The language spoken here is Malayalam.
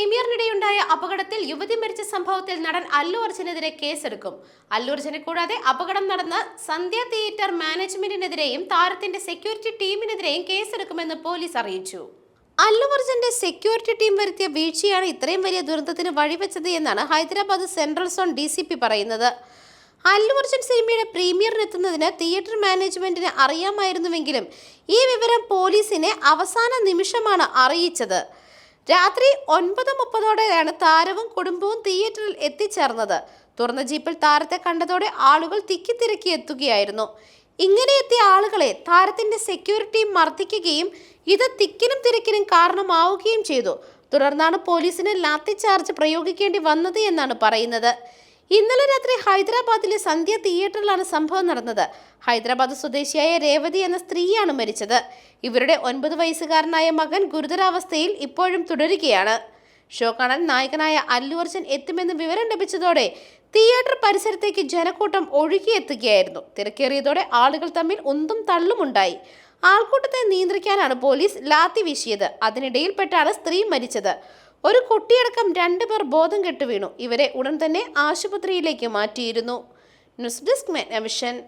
പ്രീമിയറിനിടെയുണ്ടായ അപകടത്തിൽ യുവതി മരിച്ച സംഭവത്തിൽ നടൻ അല്ലു അർജുനെതിരെ കേസെടുക്കും. അല്ലു അർജുനെ കൂടാതെ അപകടം നടന്ന സന്ധ്യ തിയേറ്റർ മാനേജ്മെന്റിനെതിരെയും താരത്തിന്റെ സെക്യൂരിറ്റി ടീമിനെതിരെയും കേസെടുക്കുമെന്ന് പോലീസ് അറിയിച്ചു. അല്ലു അർജുന്റെ സെക്യൂരിറ്റി ടീം വരുത്തിയ വീഴ്ചയാണ് ഇത്രയും വലിയ ദുരന്തത്തിന് വഴിവെച്ചത് എന്നാണ് Hyderabad central zone D C P പറയുന്നത്. അല്ലു അർജുൻ സിനിമയുടെ പ്രീമിയറിനെത്തുന്നതിന് തിയേറ്റർ മാനേജ്മെന്റിന് അറിയാമായിരുന്നുവെങ്കിലും ഈ വിവരം പോലീസിനെ അവസാന നിമിഷമാണ് അറിയിച്ചത്. രാത്രി ഒൻപത് മുപ്പതോടെയാണ് താരവും കുടുംബവും തിയേറ്ററിൽ എത്തിച്ചേർന്നത്. തുറന്ന ജീപ്പിൽ താരത്തെ കണ്ടതോടെ ആളുകൾ തിക്കിത്തിരക്കി എത്തുകയായിരുന്നു. ഇങ്ങനെ എത്തിയ ആളുകളെ താരത്തിന്റെ സെക്യൂരിറ്റി മർദ്ദിക്കുകയും ഇത് തിക്കിനും തിരക്കിനും കാരണമാവുകയും ചെയ്തു. തുടർന്നാണ് പോലീസിന് ലാത്തി ചാർജ് പ്രയോഗിക്കേണ്ടി വന്നത് എന്നാണ് പറയുന്നത്. ഇന്നലെ രാത്രി ഹൈദരാബാദിലെ സന്ധ്യ തിയേറ്ററിലാണ് സംഭവം നടന്നത്. ഹൈദരാബാദ് സ്വദേശിയായ രേവതി എന്ന സ്ത്രീയാണ് മരിച്ചത്. ഇവരുടെ ഒൻപത് വയസ്സുകാരനായ മകൻ ഗുരുതരാവസ്ഥയിൽ ഇപ്പോഴും തുടരുകയാണ്. ഷോ കാണാൻ നായകനായ അല്ലു അർജുൻ എത്തുമെന്ന് വിവരം ലഭിച്ചതോടെ തിയേറ്റർ പരിസരത്തേക്ക് ജനക്കൂട്ടം ഒഴുകിയെത്തുകയായിരുന്നു. തിരക്കേറിയതോടെ ആളുകൾ തമ്മിൽ ഉന്തും തള്ളുമുണ്ടായി ആൾക്കൂട്ടത്തെ നിയന്ത്രിക്കാനാണ് പോലീസ് ലാത്തി വീശിയത്. അതിനിടയിൽപ്പെട്ടാണ് സ്ത്രീ മരിച്ചത്. ഒരു കുട്ടിയടക്കം രണ്ടുപേർ ബോധം കെട്ടു വീണു. ഇവരെ ഉടൻ തന്നെ ആശുപത്രിയിലേക്ക് മാറ്റിയിരുന്നു. News desk മെനവിഷൻ